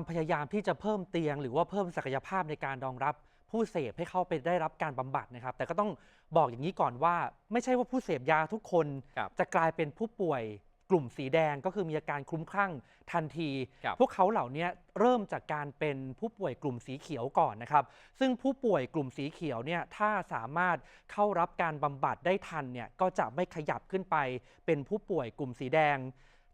ความพยายามที่จะเพิ่มเตียง หรือว่าเพิ่มศักยภาพในการรองรับผู้เสพให้เข้าไปได้รับการบำบัดนะครับ แต่ก็ต้องบอกอย่างนี้ก่อนว่า ไม่ใช่ว่าผู้เสพยาทุกคนครับจะกลายเป็นผู้ป่วยกลุ่มสีแดงก็คือมีอาการคลุ้มคลั่งทันทีครับพวกเขาเหล่านี้เริ่มจากการเป็นผู้ป่วยกลุ่มสีเขียวก่อนนะครับ ซึ่งผู้ป่วยกลุ่มสีเขียวเนี่ยถ้าสามารถเข้ารับการบำบัดได้ทันเนี่ยก็จะไม่ขยับขึ้นไปเป็นผู้ป่วยกลุ่มสีแดง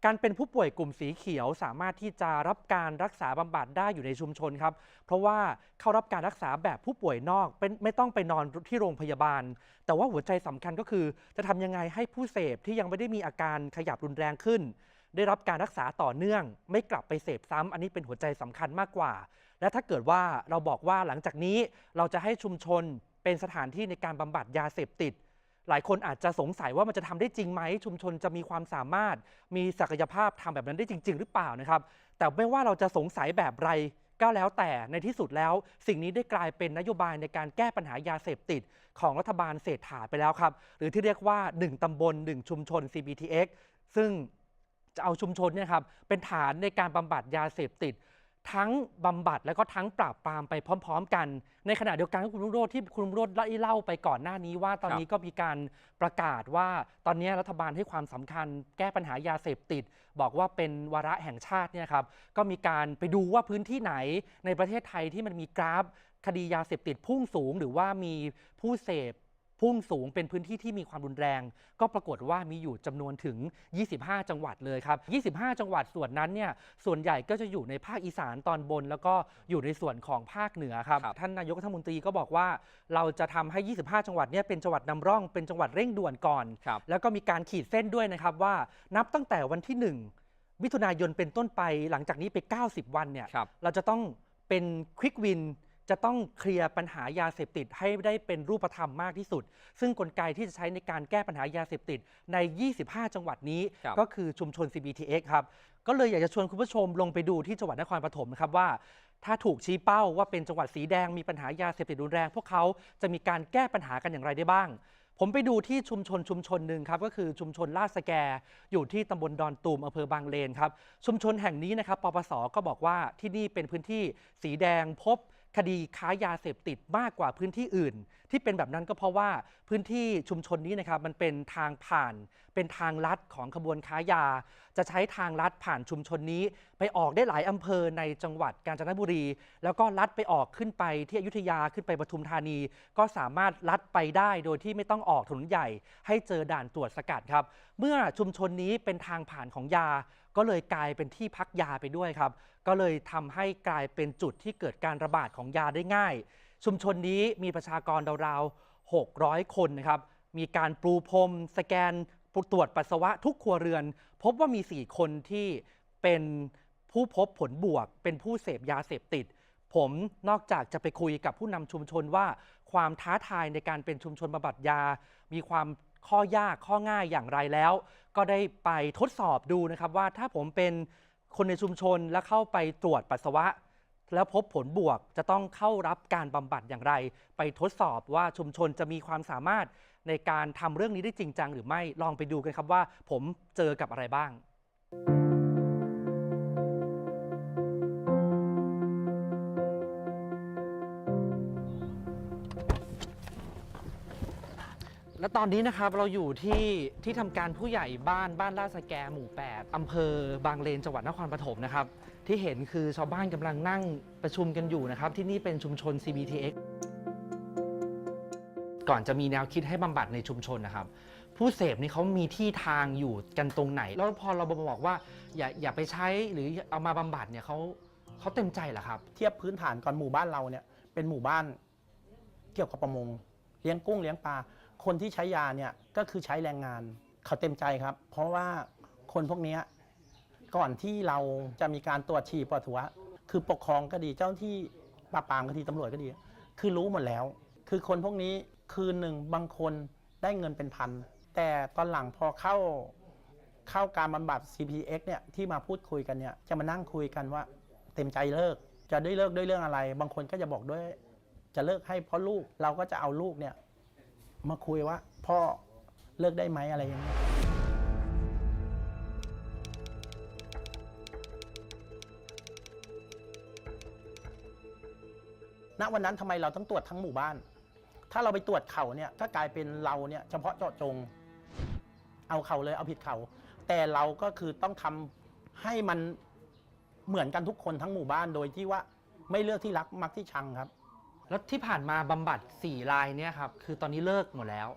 การเป็นผู้ป่วยกลุ่มสีเขียวสามารถที่จะรับการรักษาบำบัดได้อยู่ในชุมชนครับ เพราะว่าเข้ารับการรักษาแบบผู้ป่วยนอกเป็นไม่ต้องไปนอนที่โรงพยาบาล แต่ว่าหัวใจสำคัญก็คือ จะทำยังไงให้ผู้เสพที่ยังไม่ได้มีอาการขยับรุนแรงขึ้น ได้รับการรักษาต่อเนื่อง ไม่กลับไปเสพซ้ำอันนี้เป็นหัวใจสำคัญมากกว่า และถ้าเกิดว่าเราบอกว่าหลังจากนี้เราจะให้ชุมชนเป็นสถานที่ในการบำบัดยาเสพติด หลายคนอาจจะสงสัยว่ามันจะทำได้จริงไหม ชุมชนจะมีความสามารถ มีศักยภาพทำแบบนั้นได้จริง ๆ หรือเปล่านะครับ แต่ไม่ว่าเราจะสงสัยแบบไรก็แล้วแต่ในที่สุดแล้ว สิ่งนี้ได้กลายเป็นนโยบายในการแก้ปัญหายาเสพติด ของรัฐบาลเศรษฐาไปแล้วครับ หรือที่เรียกว่า 1ตำบล 1 ชุมชน CBTX ซึ่งจะเอาชุมชนเนี่ยครับเป็นฐานในการบำบัดยาเสพติด ทั้งบำบัดแล้วก็ทั้งปราบปรามไปพร้อม ๆ กัน ในขณะเดียวกันก็คุณรุ่งโรจน์ที่คุณรุ่งโรจน์ได้เล่าไปก่อนหน้านี้ว่าตอนนี้ก็มีการประกาศว่าตอนนี้รัฐบาลให้ความสำคัญ แก้ปัญหายาเสพติด บอกว่าเป็นวาระแห่งชาติเนี่ยครับก็มีการไปดูว่าพื้นที่ไหนในประเทศไทยที่มันมีกราฟคดียาเสพติดพุ่งสูง หรือว่ามีผู้เสพ พุ่งสูงเป็นพื้นที่ที่มีความรุนแรง ก็ปรากฏว่ามีอยู่จำนวนถึง 25 จังหวัดเลยครับ 25 จังหวัดส่วนนั้นเนี่ยส่วนใหญ่ก็จะอยู่ในภาคอีสานตอนบน แล้วก็อยู่ในส่วนของภาคเหนือครับครับท่านนายกรัฐมนตรีก็บอกว่า เราจะทำให้ 25 จังหวัดเนี่ยเป็นจังหวัดนำร่องเป็นจังหวัดเร่งด่วนก่อนครับแล้วก็มีการขีดเส้นด้วยนะครับว่านับตั้งแต่วันที่ 1 มิถุนายนเป็นต้นไปหลังจากนี้ไป 90 วันเนี่ยครับเราจะต้องเป็นควิกวิน จะต้องเคลียร์ปัญหายาเสพติดให้ได้เป็นรูปธรรมมากที่สุด ซึ่งกลไกที่จะใช้ในการแก้ปัญหายาเสพติดใน 25 จังหวัดนี้ ครับ ก็คือชุมชน CBTX ครับ ก็เลยอยากจะชวนคุณผู้ชมลงไปดูที่จังหวัดนครปฐมนะครับว่า ถ้าถูกชี้เป้าว่าเป็นจังหวัดสีแดงมีปัญหายาเสพติดรุนแรง พวกเขาจะมีการแก้ปัญหากันอย่างไรได้บ้าง ผมไปดูที่ชุมชนชุมชนหนึ่งครับก็คือชุมชนลาดสแก อยู่ที่ตำบลดอนตูมอำเภอบางเลนครับ ชุมชนแห่งนี้นะครับปปสก็บอกว่าที่นี่เป็นพื้นที่สีแดงพบ คดีค้ายาเสพติดมากกว่าพื้นที่อื่น ที่เป็นแบบนั้นก็เพราะว่าพื้นที่ชุมชนนี้นะครับมันเป็นทางผ่าน เป็นทางลัดของขบวนค้ายา จะใช้ทางลัดผ่านชุมชนนี้ ไปออกได้หลายอำเภอในจังหวัดกาญจนบุรี แล้วก็ลัดไปออกขึ้นไปที่อยุธยาขึ้นไปปทุมธานี ก็สามารถลัดไปได้โดยที่ไม่ต้องออกถนนใหญ่ ให้เจอด่านตรวจสกัดครับ เมื่อชุมชนนี้เป็นทางผ่านของยา ก็เลยกลายเป็นที่พักยาไปด้วยครับ ก็เลยทำให้กลายเป็นจุดที่เกิดการระบาดของยาได้ง่าย ชุมชนนี้มีประชากรราวๆ 600 คนนะครับ มีการปรูพรมสแกนตรวจปัสสาวะทุกครัวเรือน พบว่ามี 4 คนที่เป็นผู้พบผลบวก เป็นผู้เสพยาเสพติด ผมนอกจากจะไปคุยกับผู้นำชุมชนว่า ความท้าทายในการเป็นชุมชนบำบัดยา มีความข้อยากข้อง่ายอย่างไรแล้ว ก็ได้ไปทดสอบดูนะครับว่าถ้าผมเป็นคนในชุมชนและเข้าไปตรวจปัสสาวะ แล้วพบผลบวกจะต้องเข้ารับการบำบัดอย่างไร ไปทดสอบว่าชุมชนจะมีความสามารถในการทำเรื่องนี้ได้จริงจังหรือไม่ลองไปดูกันครับว่า ผมเจอกับอะไรบ้าง และตอนนี้นะครับเราอยู่ที่ที่ทำการผู้ใหญ่บ้านบ้านลาดสแกหมู่ 8อำเภอบางเลนจังหวัดนครปฐมนะครับ ที่เห็นคือชาวบ้านกำลังนั่งประชุมกันอยู่นะครับ ที่นี่เป็นชุมชน CBTX ก่อนจะมีแนวคิดให้บำบัดในชุมชนนะครับ ผู้เสพนี่เขามีที่ทางอยู่กันตรงไหน แล้วพอเราบอกว่าอย่าอย่าไปใช้หรือเอามาบำบัดเนี่ยเขาเขาเต็มใจเหรอครับ เทียบพื้นฐานก่อนหมู่บ้านเราเนี่ยเป็นหมู่บ้านเกี่ยวกับประมง เลี้ยงกุ้งเลี้ยงปลา คนที่ใช้ยาเนี่ยก็คือใช้แรงงานเขาเต็มใจครับ เพราะว่าคนพวกนี้ก่อนที่เราจะมีการตรวจฉี่ปัสสาวะคือปกครองก็ดีเจ้าหน้าที่ปราบปรามก็ดีตำรวจก็ดี คือรู้หมดแล้ว คือคนพวกนี้คืนหนึ่งบางคนได้เงินเป็นพัน แต่ตอนหลังพอเข้าเข้าการบำบัด CPX เนี่ยที่มาพูดคุยกันเนี่ยจะมานั่งคุยกันว่าเต็มใจเลิก จะได้เลิกด้วยเรื่องอะไร บางคนก็จะบอกด้วย จะเลิกให้เพราะลูกเราก็จะเอาลูกเนี่ย มาคุยว่า พ่อเลิกได้ไหมอะไรอย่างเงี้ยณวันนั้นทำไมเราต้องตรวจทั้งหมู่บ้าน ถ้าเราไปตรวจเขาเนี่ยก็กลายเป็นเราเนี่ยเฉพาะเจาะจง เอาเขาเลยเอาผิดเขา แต่เราก็คือต้องทำให้มันเหมือนกันทุกคนทั้งหมู่บ้านโดยที่ว่าไม่เลือกที่รักมักที่ชังครับ แล้วที่ผ่านมาบำบัด4รายเนี่ยครับคือตอนนี้เลิกหมดแล้ว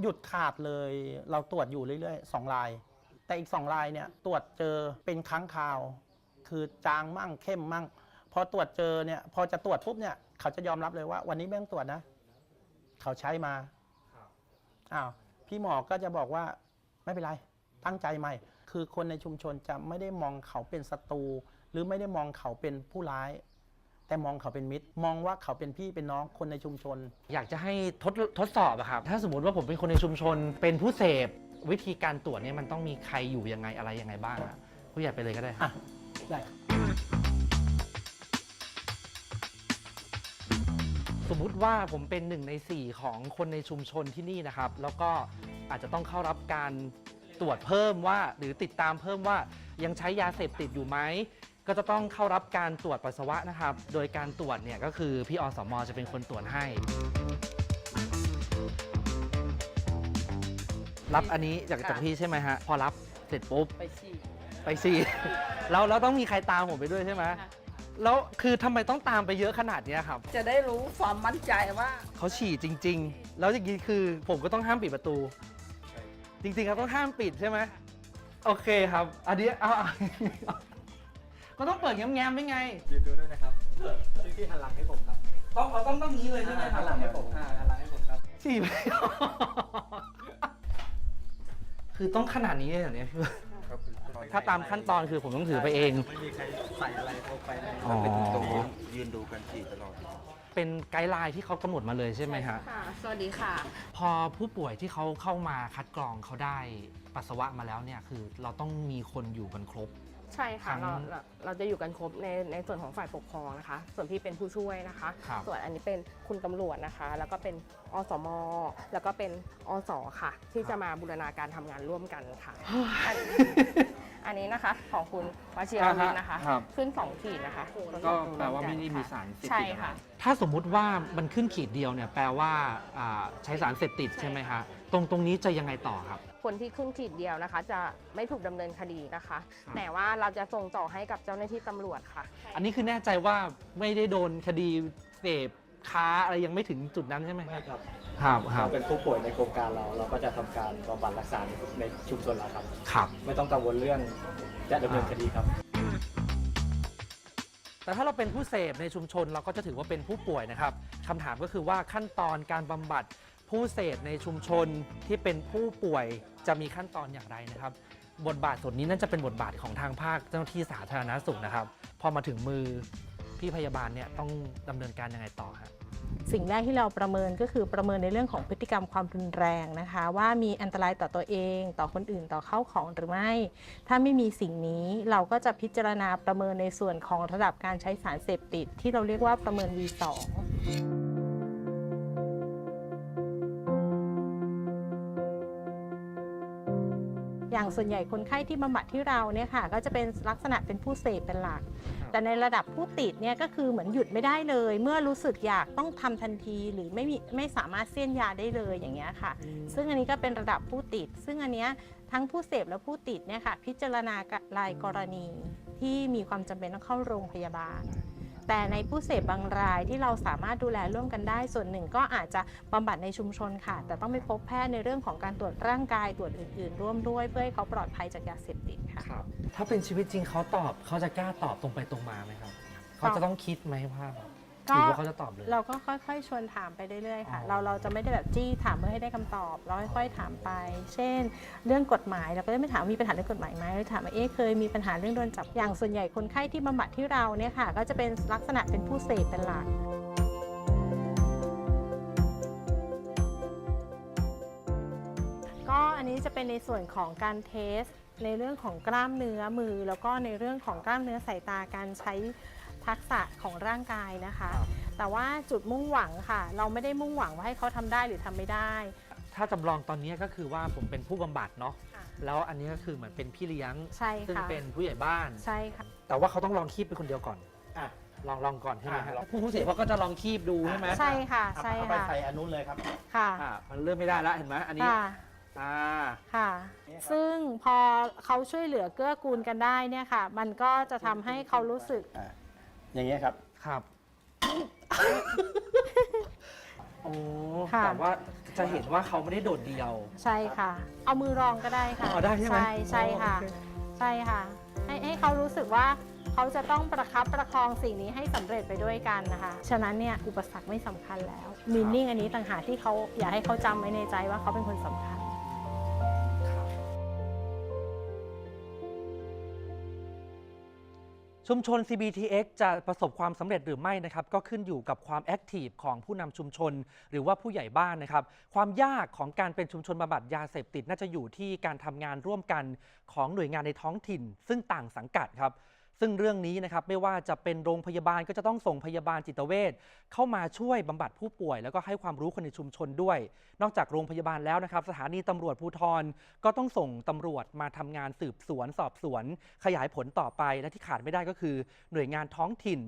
หยุดขาดเลยเราตรวจอยู่เรื่อยๆสองราย แต่อีกสองรายเนี่ยตรวจเจอเป็นครั้งคราว คือจางมั่งเข้มมั่ง พอตรวจเจอเนี่ยพอจะตรวจปุ๊บเนี่ยเขาจะยอมรับเลยว่า วันนี้ไม่ต้องตรวจนะ เขาใช้มาอ้าวพี่หมอก็จะบอกว่าไม่เป็นไร ตั้งใจใหม่ คือคนในชุมชนจะไม่ได้มองเขาเป็นศัตรูหรือไม่ได้มองเขาเป็นผู้ร้าย แต่มองเขาเป็นมิตร มองว่าเขาเป็นพี่เป็นน้องคนในชุมชน อยากจะให้ทดทดสอบอะครับ ถ้าสมมติว่าผมเป็นคนในชุมชน เป็นผู้เสพ วิธีการตรวจเนี่ยมันต้องมีใครอยู่ยังไงอะไรยังไงบ้างอะผู้ใหญ่ไปเลยก็ได้อะ ได้สมมุติว่าผมเป็นหนึ่งในสี่ของคนในชุมชนที่นี่นะครับ แล้วก็อาจจะต้องเข้ารับการตรวจเพิ่มว่า หรือติดตามเพิ่มว่ายังใช้ยาเสพติดอยู่ไหม ก็จะต้องเข้ารับการตรวจปัสสาวะนะครับ โดยการตรวจเนี่ยก็คือพี่อสมจะเป็นคนตรวจให้ รับอันนี้จากจากพี่ใช่ไหมฮะ พอรับเสร็จปุ๊บ ไปฉี่ ไปสิ แล้วแล้วต้องมีใครตามผมไปด้วยใช่ไหมค่ะ แล้วคือทำไมต้องตามไปเยอะขนาดเนี้ยครับ จะได้รู้ความมั่นใจว่า เขาฉี่จริง ๆ แล้วอย่างนี้คือผมก็ต้องห้ามปิดประตู จริงๆครับต้องห้ามปิดใช่ไหมโอเคครับ อันนี้เอาเอา ก็ต้องเปิดแง้มๆได้ไง ยืนดูด้วยนะครับพี่พี่หันหลังให้ผมครับต้องเราต้องต้องนี้เลยใช่ไหมครัหับนหลังให้ผมอ่าหันหลังให้ผมครับฉี่ไปคือต้องขนาดนี้เลยเหรอเนี่ยพี่ถ้าตามขั้นตอนคือผมต้องถือไปเอง ไม่มีใครใส่อะไรลงไปในอ๋อ เป็นตรงนี้ยืนดูกันฉี่ตลอด เป็นไกด์ไลน์ที่เขากำหนดมาเลยใช่ไหมฮะ ค่ะ สวัสดีค่ะ พอผู้ป่วยที่เขาเข้ามาคัดกรองเขาได้ปัสสาวะมาแล้วเนี่ยคือเราต้องมีคนอยู่กันครบ ใช่ค่ะทั้งเราเราเราจะอยู่กันครบในในส่วนของฝ่ายปกครองนะคะ ส่วนพี่เป็นผู้ช่วยนะคะ ครับ ส่วนอันนี้เป็นคุณตำรวจนะคะ แล้วก็เป็นอสม แล้วก็เป็นอสค่ะ ที่จะมาบูรณาการทำงานร่วมกันค่ะ อันอันนี้นะคะของคุณวชิรวิทย์นะคะครับ ขึ้น2ขีดนะคะก็แปลว่าไม่ได้มีสารเสพติดใช่อะไรค่ะ ถ้าสมมุติว่ามันขึ้นขีดเดียวเนี่ยแปลว่าอ่าใช้สารเสพติดใช่ไหมฮะ ตรงตรงนี้จะยังไงต่อครับ คนที่ขึ้นขีดเดียวนะคะ จะไม่ถูกดำเนินคดีนะคะ ครับ แต่ว่าเราจะส่งต่อให้กับเจ้าหน้าที่ตำรวจค่ะ อันนี้คือแน่ใจว่าไม่ได้โดนคดีเสพค้าอะไรยังไม่ถึงจุดนั้นใช่ไหมไม่ครับครับครัเราบเป็นผู้ป่วยในโครงการเรา เราก็จะทำการบำบัดรักษาในชุมชนเราครับ ครับ ไม่ต้องกังวลเรื่องจะดำเนินคดีครับ แต่ถ้าเราเป็นผู้เสพในชุมชนเราก็จะถือว่าเป็นผู้ป่วยนะครับคำถามก็คือว่าขั้นตอนการบำบัด ผู้เสพในชุมชนที่เป็นผู้ป่วยจะมีขั้นตอนอย่างไรนะครับ บทบาทส่วนนี้น่าจะเป็นบทบาทของทางภาคเจ้าหน้าที่สาธารณสุขนะครับ พอมาถึงมือพี่พยาบาลเนี่ยต้องดำเนินการยังไงต่อฮะสิ่งแรกที่เราประเมินก็คือประเมินในเรื่องของพฤติกรรมความรุนแรงนะคะ ว่ามีอันตรายต่อตัวเอง ต่อคนอื่นต่อเข้าของหรือไม่ ถ้าไม่มีสิ่งนี้เราก็จะพิจารณาประเมินในส่วนของระดับการใช้สารเสพติด ที่เราเรียกว่าประเมิน V2 อย่างส่วนใหญ่คนไข้ที่บำบัดที่เราเนี่ยค่ะก็จะเป็นลักษณะเป็นผู้เสพเป็นหลัก แต่ในระดับผู้ติดเนี่ยก็คือเหมือนหยุดไม่ได้เลย เมื่อรู้สึกอยากต้องทำทันทีหรือไม่มีไม่สามารถเสี้ยนยาได้เลยอย่างเงี้ยค่ะ ซึ่งอันนี้ก็เป็นระดับผู้ติด ซึ่งอันเนี้ยทั้งผู้เสพและผู้ติดเนี่ยค่ะพิจารณารายกรณีที่มีความจำเป็นต้องเข้าโรงพยาบาล แต่ในผู้เสพบางรายที่เราสามารถดูแลร่วมกันได้ ส่วนหนึ่งก็อาจจะบำบัดในชุมชนค่ะ แต่ต้องไปพบแพทย์ในเรื่องของการตรวจร่างกายตรวจอื่น ๆ ร่วมด้วย เพื่อให้เขาปลอดภัยจากยาเสพติดค่ะ ครับ ถ้าเป็นชีวิตจริงเขาตอบเขาจะกล้าตอบตรงไปตรงมาไหมครับ เขาจะต้องคิดไหมว่า หก็รือว่าเขาจะตอบเลย เราก็ค่อยๆ ชวนถามไปเรื่อยๆ ค่ะ อ๋อ เราเราจะไม่ได้แบบจี้ถามเพื่อให้ได้คำตอบ เราค่อยๆ ถามไป เช่น เรื่องกฎหมายเราก็จะไม่ถามว่ามีปัญหาเรื่องกฎหมายไหมเราถามว่าเอ๊ะเคยมีปัญหาเรื่องโดนจับ อย่างส่วนใหญ่คนไข้ที่บำบัดที่เราเนี่ยค่ะ ก็จะเป็นลักษณะเป็นผู้เสพเป็นหลัก ก็อันนี้จะเป็นในส่วนของการเทส ในเรื่องของกล้ามเนื้อมือ แล้วก็ในเรื่องของกล้ามเนื้อสายตาการใช้ ทักษะของร่างกายนะคะ แต่ว่าจุดมุ่งหวังค่ะ เราไม่ได้มุ่งหวังว่าให้เขาทำได้หรือทำไม่ได้ ถ้าจำลองตอนนี้ก็คือว่าผมเป็นผู้บำบัดเนาะค่ะ แล้วอันนี้ก็คือเหมือนเป็นพี่เลี้ยง ใช่ซึ่งค่ะเป็นผู้ใหญ่บ้าน ใช่ค่ะ แต่ว่าเขาต้องลองคีบเป็นคนเดียวก่อน อะ ลองลองก่อนใช่ไหมอ่าฮะลอง ผู้ผู้เสพเขาก็จะลองคีบดูใช่ไหมใช่ค่ะเอาใช่เอาไปค่ะใส่อันนู้นเลยครับ ค่ะอ่ามันเริ่มไม่ได้แล้วเห็นไหมอันนี้ ค่ะ อ่า ค่ะ เนี่ยครับ ซึ่งพอเขาช่วยเหลือเกื้อกูลกันได้เนี่ยค่ะ มันก็จะทำให้เขารู้สึกอ่า อย่างเงี้ยครับ ครับ โอ้ค่ะ แต่ว่าจะเห็นว่าเขาไม่ได้โดดเดียว ใช่ค่ะ เอามือรองก็ได้ค่ะอ๋อได้ใช่ไหมใช่ใช่ค่ะ อ๋อโอเค ใช่ค่ะ ให้ให้เขารู้สึกว่าเขาจะต้องประคับประคองสิ่งนี้ให้สำเร็จไปด้วยกันนะคะ ฉะนั้นเนี่ยอุปสรรคไม่สำคัญแล้วมีนิ่งอันนี้ต่างหากที่เขาอยากให้เขาจำไว้ในใจว่าเขาเป็นคนสำคัญ ชุมชน CBTX จะประสบความสำเร็จหรือไม่นะครับก็ขึ้นอยู่กับความแอคทีฟของผู้นำชุมชน หรือว่าผู้ใหญ่บ้านนะครับ ความยากของการเป็นชุมชนบำบัดยาเสพติดน่าจะอยู่ที่การทำงานร่วมกันของหน่วยงานในท้องถิ่น ซึ่งต่างสังกัดครับ ซึ่งเรื่องนี้นะครับไม่ว่าจะเป็นโรงพยาบาลก็จะต้องส่งพยาบาลจิตเวชเข้ามาช่วยบำบัดผู้ป่วย แล้วก็ให้ความรู้คนในชุมชนด้วย นอกจากโรงพยาบาลแล้วนะครับ สถานีตำรวจภูธรก็ต้องส่งตำรวจมาทำงานสืบสวน สอบสวน ขยายผลต่อไปและที่ขาดไม่ได้ก็คือ หน่วยงานท้องถิ่น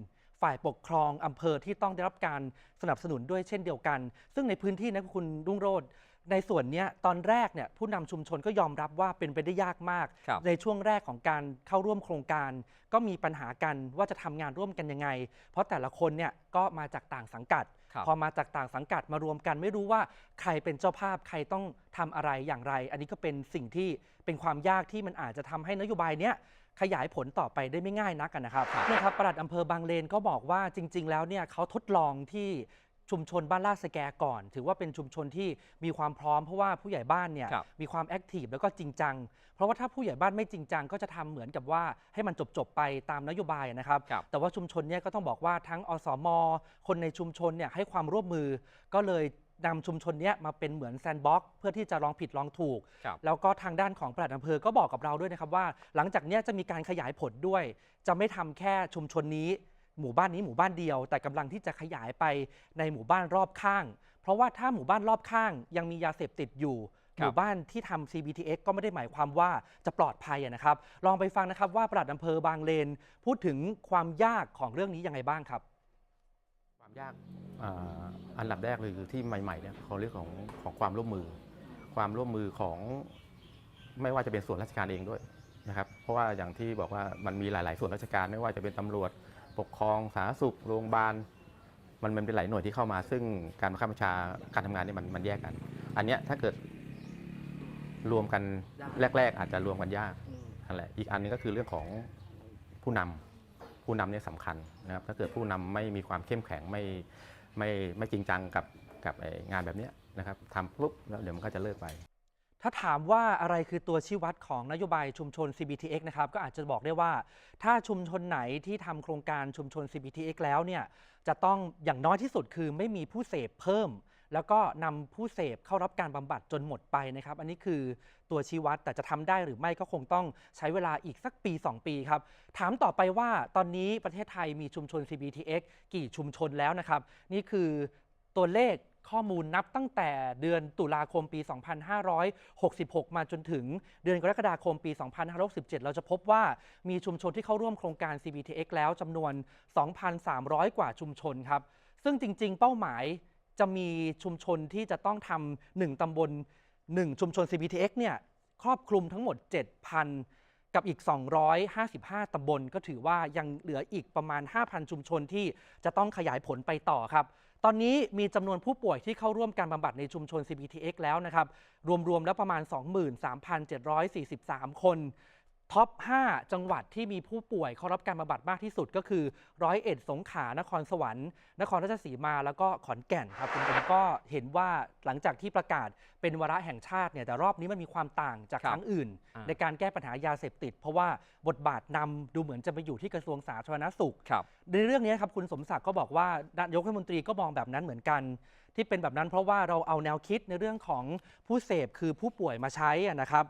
ฝ่ายปกครองอำเภอที่ต้องได้รับการสนับสนุนด้วยเช่นเดียวกัน ซึ่งในพื้นที่นะคุณรุ่งโรจน์ ในส่วนเนี้ยตอนแรกเนี่ยผู้นำชุมชนก็ยอมรับว่าเป็นไปได้ยากมาก ครับในช่วงแรกของการเข้าร่วมโครงการ ก็มีปัญหากันว่าจะทำงานร่วมกันยังไง เพราะแต่ละคนเนี่ยก็มาจากต่างสังกัด ครับ พอมาจากต่างสังกัดมารวมกัน ไม่รู้ว่าใครเป็นเจ้าภาพใครต้องทำอะไรอย่างไร อันนี้ก็เป็นสิ่งที่เป็นความยากที่มันอาจจะทำให้นโยบายเนี้ยขยายผลต่อไปได้ไม่ง่ายนักอะนะครับเนี่ยครับปลัดอำเภอบางเลนก็บอกว่าจริง ๆ แล้วเนี่ยเขาทดลองที่ ชุมชนบ้านลาดสแกก่อน ถือว่าเป็นชุมชนที่มีความพร้อมเพราะว่าผู้ใหญ่บ้านเนี่ยครับ มีความแอคทีฟแล้วก็จริงจัง เพราะว่าถ้าผู้ใหญ่บ้านไม่จริงจังก็จะทำเหมือนกับว่าให้มันจบๆไปตามนโยบายนะครับ ครับ แต่ว่าชุมชนเนี่ยก็ต้องบอกว่าทั้งอสม คนในชุมชนเนี่ยให้ความร่วมมือ ก็เลยนำชุมชนเนี้ยมาเป็นเหมือนแซนด์บ็อกซ์เพื่อที่จะลองผิดลองถูก ครับ แล้วก็ทางด้านของปลัดอำเภอก็บอกกับเราด้วยนะครับว่า หลังจากเนี้ยจะมีการขยายผลด้วย จะไม่ทำแค่ชุมชนนี้ หมู่บ้านนี้หมู่บ้านเดียว แต่กำลังที่จะขยายไปในหมู่บ้านรอบข้าง เพราะว่าถ้าหมู่บ้านรอบข้างยังมียาเสพติดอยู่คหรับมู่บ้านที่ทำ CBTX ก็ไม่ได้หมายความว่าจะปลอดภัยอะนะครับ ลองไปฟังนะครับว่าปลัดอำเภอบางเลน พูดถึงความยากของเรื่องนี้ยังไงบ้างครับ ความยากอ่าอันดับแรกเลยคือที่ใหม่ๆเนี่ยเขาเรื่องของของความร่วมมือ ความร่วมมือของไม่ว่าจะเป็นส่วนราชการเองด้วยนะครับ เพราะว่าอย่างที่บอกว่ามันมีหลาย ๆ ส่วนราชการไม่ว่าจะเป็นตำรวจ ปกครองสาธารณสุขโรงพยาบาลมันมันเป็นหลายหน่วยที่เข้ามา ซึ่งการบังคับบัญชาการทำงานนี่มันมันแยกกัน อันเนี้ยถ้าเกิดรวมกันแรก ๆ อาจจะรวมกันยากนั่นแหละอีกอันนึงก็คือเรื่องของผู้นำผู้นำเนี่ยสำคัญนะครับถ้าเกิดผู้นำไม่มีความเข้มแข็งไม่ไม่ไม่จริงจังกับกับงานแบบเนี้ยนะครับทำปุ๊บแล้วเดี๋ยวมันก็จะเลิกไป ถ้าถามว่าอะไรคือตัวชี้วัดของนโยบายชุมชน CBTX นะครับก็อาจจะบอกได้ว่า ถ้าชุมชนไหนที่ทำโครงการชุมชน CBTX แล้วเนี่ยจะต้องอย่างน้อยที่สุดคือไม่มีผู้เสพเพิ่ม แล้วก็นำผู้เสพเข้ารับการบำบัดจนหมดไปนะครับ อันนี้คือตัวชี้วัดแต่จะทำได้หรือไม่ก็คงต้องใช้เวลาอีกสักปี 2 ปีครับ ถามต่อไปว่าตอนนี้ประเทศไทยมีชุมชน CBTX กี่ชุมชนแล้วนะครับ นี่คือตัวเลข ข้อมูลนับตั้งแต่เดือนตุลาคมปี 2566 มาจนถึงเดือนกรกฎาคมปี 2567 เราจะพบว่ามีชุมชนที่เข้าร่วมโครงการ CBTX แล้วจำนวน 2,300 กว่าชุมชนครับ ซึ่งจริง ๆ เป้าหมายจะมีชุมชนที่จะต้องทำหนึ่งตำบล 1 ชุมชน CBTX เนี่ยครอบคลุมทั้งหมด 7,000กับอีก 255 ตำบล ก็ถือว่ายังเหลืออีกประมาณ 5,000 ชุมชนที่จะต้องขยายผลไปต่อครับ ตอนนี้มีจำนวนผู้ป่วยที่เข้าร่วมการบำบัดในชุมชน CBTX แล้วนะครับ รวมๆแล้วประมาณ 23,743 คน ท็อป 5 จังหวัดที่มีผู้ป่วยเข้ารับการบำบัดมากที่สุดก็คือร้อยเอ็ดสงขลานครสวรรค์ นครราชสีมาแล้วก็ขอนแก่นครับคุณผมก็เห็นว่าหลังจากที่ประกาศเป็นวาระแห่งชาติเนี่ยแต่รอบนี้มันมีความต่างจากครับครั้งอื่นอ่าในการแก้ปัญหายาเสพติด เพราะว่าบทบาทนำดูเหมือนจะไปอยู่ที่กระทรวงสาธารณสุขครับในเรื่องนี้ครับคุณสมศักดิ์ก็บอกว่านายกรัฐมนตรีก็มองแบบนั้นเหมือนกันที่เป็นแบบนั้นเพราะว่าเราเอาแนวคิดในเรื่องของผู้เสพคือผู้ป่วยมาใช้อะนะครับ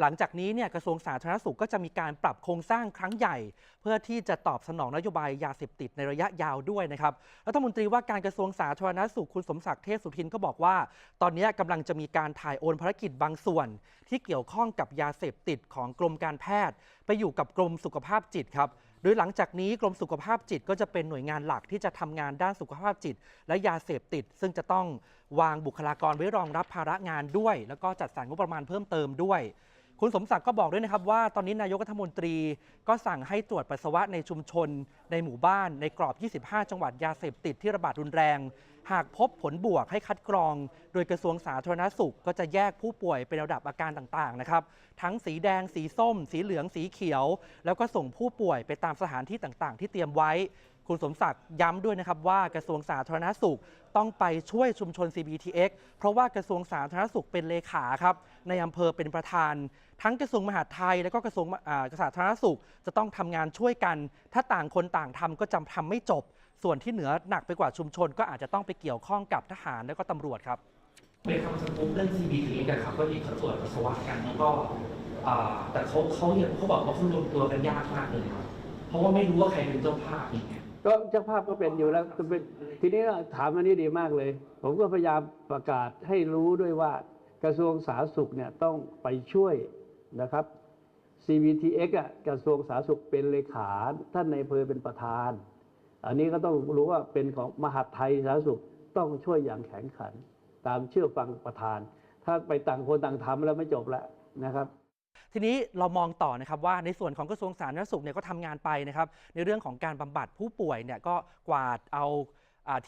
หลังจากนี้เนี่ยกระทรวงสาธารณสุขก็จะมีการปรับโครงสร้างครั้งใหญ่ เพื่อที่จะตอบสนองนโยบายยาเสพติดในระยะยาวด้วยนะครับรัฐมนตรีว่าการกระทรวงสาธารณสุขคุณสมศักดิ์เทพสุทินก็บอกว่า ตอนนี้กำลังจะมีการถ่ายโอนภารกิจบางส่วน ที่เกี่ยวข้องกับยาเสพติดของกรมการแพทย์ ไปอยู่กับกรมสุขภาพจิตครับโดยหลังจากนี้กรมสุขภาพจิตก็จะเป็นหน่วยงานหลักที่จะทำงานด้านสุขภาพจิต และยาเสพติด ซึ่งจะต้องวางบุคลากรไว้รองรับภาระงานด้วย แล้วก็จัดสรรงบประมาณเพิ่มเติมด้วย คุณสมศักดิ์ก็บอกด้วยนะครับว่าตอนนี้นายกรัฐมนตรีก็สั่งให้ตรวจปัสสาวะในชุมชน ในหมู่บ้าน ในกรอบ 25 จังหวัดยาเสพติดที่ระบาดรุนแรง หากพบผลบวกให้คัดกรอง โดยกระทรวงสาธารณสุข ก็จะแยกผู้ป่วยเป็นระดับอาการต่างๆนะครับทั้งสีแดงสีส้ม สีเหลืองสีเขียว แล้วก็ส่งผู้ป่วยไปตามสถานที่ต่างๆ ที่เตรียมไว้ คุณสมศักดิ์ย้ำด้วยนะครับว่ากระทรวงสาธารณสุขต้องไปช่วยชุมชน CBTX เพราะว่ากระทรวงสาธารณสุขเป็นเลขาครับในอำเภอเป็นประธาน ทั้งกระทรวงมหาดไทย และก็กระทรวงาสาธารณสุข จะต้องทำงานช่วยกัน ถ้าต่างคนต่างทำก็จำทำไม่จบ ส่วนที่เหนือหนักไปกว่าชุมชน ก็อาจจะต้องไปเกี่ยวข้องกับทหารและก็ตำรวจครับในคำสรุปเรื่อง CBT กันครับก็ที่เขาตรวจปัสสาวะกันแล้วก็แต่เขาเขาเนี่ยเขาบอกว่าเขารวมตัวกันยากมากเลยครับเพราะว่าไม่รู้ว่าใครเป็นเจ้าภาพอย่างเงี้ย ก็เจ้าภาพก็เป็นอยู่แล้วก็เป็นทีนี้ถามอันนี้ดีมากเลย ผมก็พยายามประกาศให้รู้ด้วยว่ากระทรวงสาธารณสุขเนี่ยต้องไปช่วยนะครับ CBTX อะกระทรวงสาธารณสุขเป็นเลขาท่านในเภอเป็นประธาน อันนี้ก็ต้องรู้ว่าเป็นของมหาดไทยสาธารณสุขต้องช่วยอย่างแข็งขัน ตามเชื่อฟังประธาน ถ้าไปต่างคนต่างทำแล้วไม่จบแล้วนะครับ ทีนี้เรามองต่อนะครับว่าในส่วนของกระทรวงสาธารณสุขเนี่ยก็ทำงานไปนะครับในเรื่องของการบำบัดผู้ป่วยเนี่ยก็กวาดเอา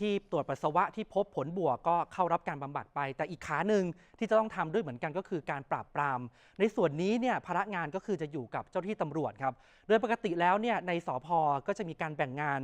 ที่ตรวจปัสสาวะที่พบผลบวกก็เข้ารับการบำบัดไป แต่อีกขาหนึ่งที่จะต้องทำด้วยเหมือนกันก็คือการปราบปราม ในส่วนนี้เนี่ยภาระงานก็คือจะอยู่กับเจ้าที่ตำรวจครับโดยปกติแล้วเนี่ยในสพก็จะมีการแบ่งงาน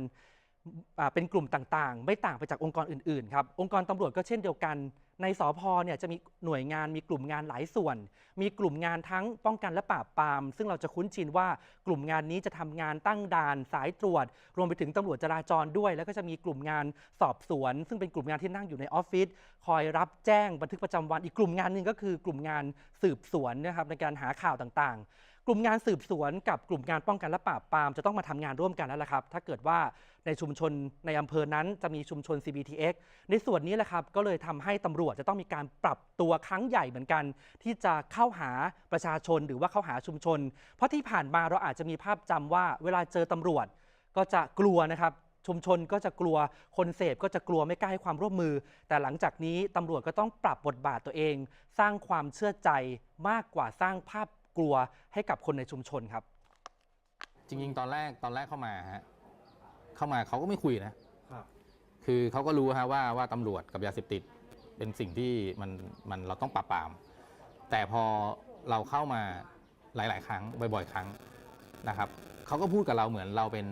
เป็นกลุ่มต่างๆ ไม่ต่างไปจากองค์กรอื่นๆครับองค์กรตำรวจก็เช่นเดียวกัน ในสพเนี่ยจะมีหน่วยงานมีกลุ่มงานหลายส่วน มีกลุ่มงานทั้งป้องกันและปราบปราม ซึ่งเราจะคุ้นชินว่ากลุ่มงานนี้จะทำงานตั้งด่านสายตรวจ รวมไปถึงตำรวจจราจรด้วย แล้วก็จะมีกลุ่มงานสอบสวน ซึ่งเป็นกลุ่มงานที่นั่งอยู่ในออฟฟิศคอยรับแจ้งบันทึกประจำวัน อีกกลุ่มงานหนึ่งก็คือกลุ่มงานสืบสวนนะครับในการหาข่าวต่างๆ กลุ่มงานสืบสวนกับกลุ่มงานป้องกันและปราบปรามจะต้องมาทำงานร่วมกันแล้วล่ะครับ ถ้าเกิดว่าในชุมชนในอำเภอนั้นจะมีชุมชน CBTX ในส่วนนี้แหละครับ ก็เลยทำให้ตำรวจจะต้องมีการปรับตัวครั้งใหญ่เหมือนกัน ที่จะเข้าหาประชาชนหรือว่าเข้าหาชุมชน เพราะที่ผ่านมาเราอาจจะมีภาพจำว่า เวลาเจอตำรวจ ก็จะกลัวนะครับชุมชนก็จะกลัวคนเสพก็จะกลัวไม่กล้าให้ความร่วมมือ แต่หลังจากนี้ตำรวจก็ต้องปรับบทบาทตัวเอง สร้างความเชื่อใจมากกว่าสร้างภาพ กลัวให้กับคนในชุมชนครับ จริงๆ ตอนแรกตอนแรกเข้ามาฮะเข้ามาเขาก็ไม่คุยนะ คือเขาก็รู้ฮะว่าว่าตำรวจกับยาเสพติดเป็นสิ่งที่มันมันเราต้องปราบปราม แต่พอเราเข้ามาหลาย ๆ ครั้งบ่อย ๆ ครั้งนะครับเขาก็พูดกับเราเหมือนเราเป็น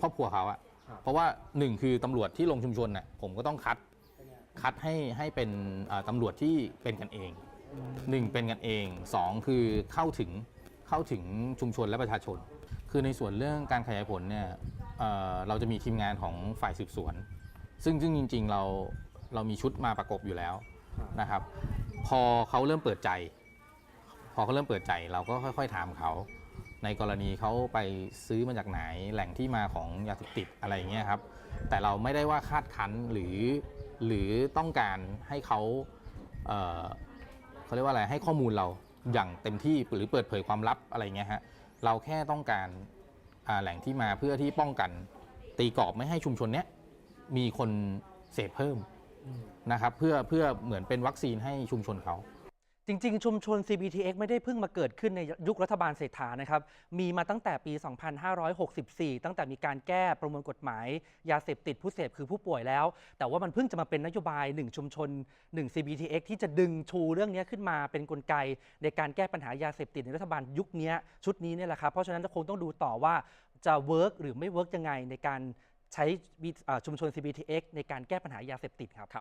ครอบครัวเขาอะเพราะว่าหนึ่งคือตำรวจที่ลงชุมชนน่ะผมก็ต้องคัดคัดให้ให้เป็นเอ่อตำรวจที่เป็นกันเอง หนึ่งเป็นกันเองสองคือเข้าถึงเข้าถึงชุมชนและประชาชน คือในส่วนเรื่องการขยายผลเนี่ยเอ่อเราจะมีทีมงานของฝ่ายสืบสวน ซึ่งซึ่งจริง ๆ เราเรามีชุดมาประกบอยู่แล้วนะครับ พอเขาเริ่มเปิดใจ พอเขาเริ่มเปิดใจเราก็ค่อย ๆ ถามเขาในกรณีเขาไปซื้อมาจากไหนแหล่งที่มาของยาเสพติดอะไรอย่างเงี้ยครับ แต่เราไม่ได้ว่าคาดคั้นหรือหรือต้องการให้เขาเอ่อ เขาเรียกว่าอะไรให้ข้อมูลเราอย่างเต็มที่หรือเปิดเผยความลับอะไรเงี้ยฮะเราแค่ต้องการอ่าแหล่งที่มาเพื่อที่ป้องกัน ตีกรอบไม่ให้ชุมชนเนี้ยมีคนเสพเพิ่มนะครับเพื่อเพื่อเหมือนเป็นวัคซีนให้ชุมชนเขา จริง ๆ ชุมชน CBTX ไม่ได้เพิ่งมาเกิดขึ้นในยุครัฐบาลเศรษฐานะครับ มีมาตั้งแต่ปี 2564 ตั้งแต่มีการแก้ประมวลกฎหมาย ยาเสพติดผู้เสพคือผู้ป่วยแล้ว แต่ว่ามันเพิ่งจะมาเป็นนโยบาย 1 ชุมชน 1 CBTX ที่จะดึงชูเรื่องนี้ขึ้นมาเป็นกลไก ในการแก้ปัญหายาเสพติดในรัฐบาลยุคนี้ชุดนี้เนี่ยแหละครับ เพราะฉะนั้นคงต้องดูต่อว่าจะเวิร์กหรือไม่เวิร์กยังไงในการใช้ชุมชน CBTX ในการแก้ปัญหายาเสพติดครับ